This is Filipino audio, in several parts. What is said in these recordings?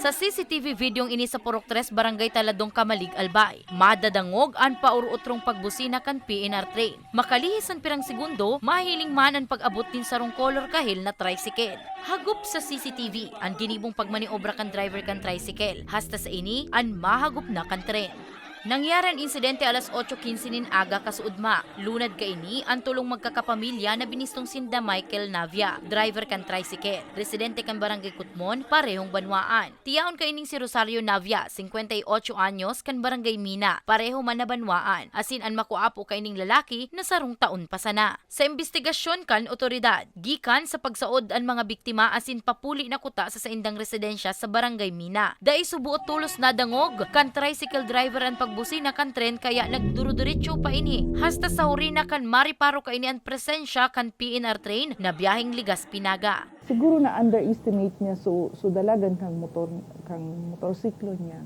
Sa CCTV videong ini sa Purok 3 Barangay Taladong Kamalig, Albay, madadangog an pauruotrong pagbusina kan PNR train. Makalihis ang pirang segundo, mahiling man ang pag-abot din sa rong color kahil na tricycle. Hagup sa CCTV, ang ginibong pagmaniobra kan driver kan tricycle. Hasta sa ini, an mahagup na kan tren. Nangyari ang insidente alas 8.15 nin aga kasuudma. Lunad ka ini ang tulong magkakapamilya na binistong sinda Michael Navia, driver kan tricycle. Residente kan barangay Kutmon, parehong banwaan. Tiyaon ka ining si Rosario Navia, 58 anyos, kan barangay Mina, pareho man na banwaan. Asin ang makuapo ka ining lalaki na sarong taon pa sana. Sa investigasyon kan otoridad, gikan sa pagsaod ang mga biktima asin papuli na kuta sa saindang residensya sa barangay Mina. Dai subuot tulos na dangog kan tricycle driver ang pagbusina kan tren kaya nagduro-diretso pa ini. Hasta sa hurina kan mariparo ka ini ang presensya kan PNR train na biyaheng ligas Pinaga. siguro na underestimate niya so so dalagan kang motor kang motorsiklo niya.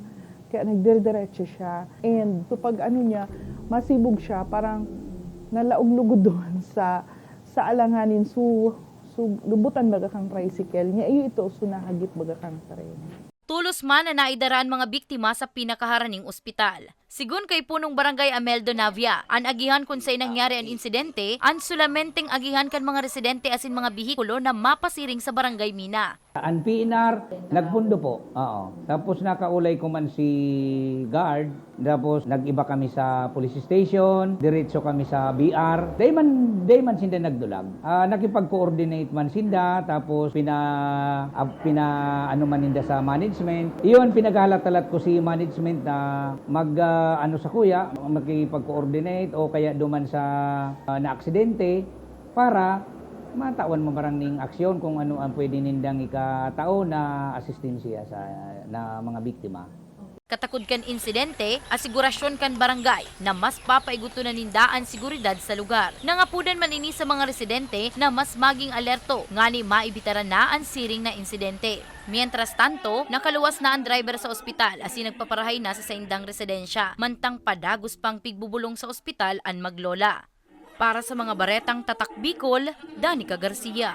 Kaya nagdire-diretso siya. And so pag ano niya masibog siya parang nalaog-lugod doon sa sa alanganin. So so lubutan baga kang tricycle. Niya iyo ito so nahagip baga kang tren Tulos man na naidaraan mga biktima sa pinakaharaning ospital. Sigun kay punong barangay Ameldo Navia, an agihan kung sa nangyari ang insidente, an sulamenteng agihan kan mga residente asin mga bihikulo na mapasiring sa barangay Mina. Ang PNR, nagpundo po. Oo. Tapos nakaulay ko man si guard. Tapos nag-iba kami sa police station. Diretso kami sa BR. Day man, day man sinda nagdulag. Ah, nakipag-coordinate man sinda. Tapos pina, ah, pina ano man ninda sa management. Iyon, pinaghalatalat ko si management na mag ah, ano sa kuya, makipag-coordinate o kaya duman sa ah, na-aksidente para matawan mo parang aksyon kung ano ang pwede nindang ikatao na asistensya sa na mga biktima. Katakod kan insidente, asigurasyon kan barangay na mas papaiguto na nindaan seguridad sa lugar. Nangapudan man ini sa mga residente na mas maging alerto ngani maibitaran na ang siring na insidente. Mientras tanto, nakaluwas na ang driver sa ospital asin nagpaparahay na sa saindang residensya. Mantang padagos pang pigbubulong sa ospital ang maglola. Para sa mga baretang tatak Bicol, Danica Garcia.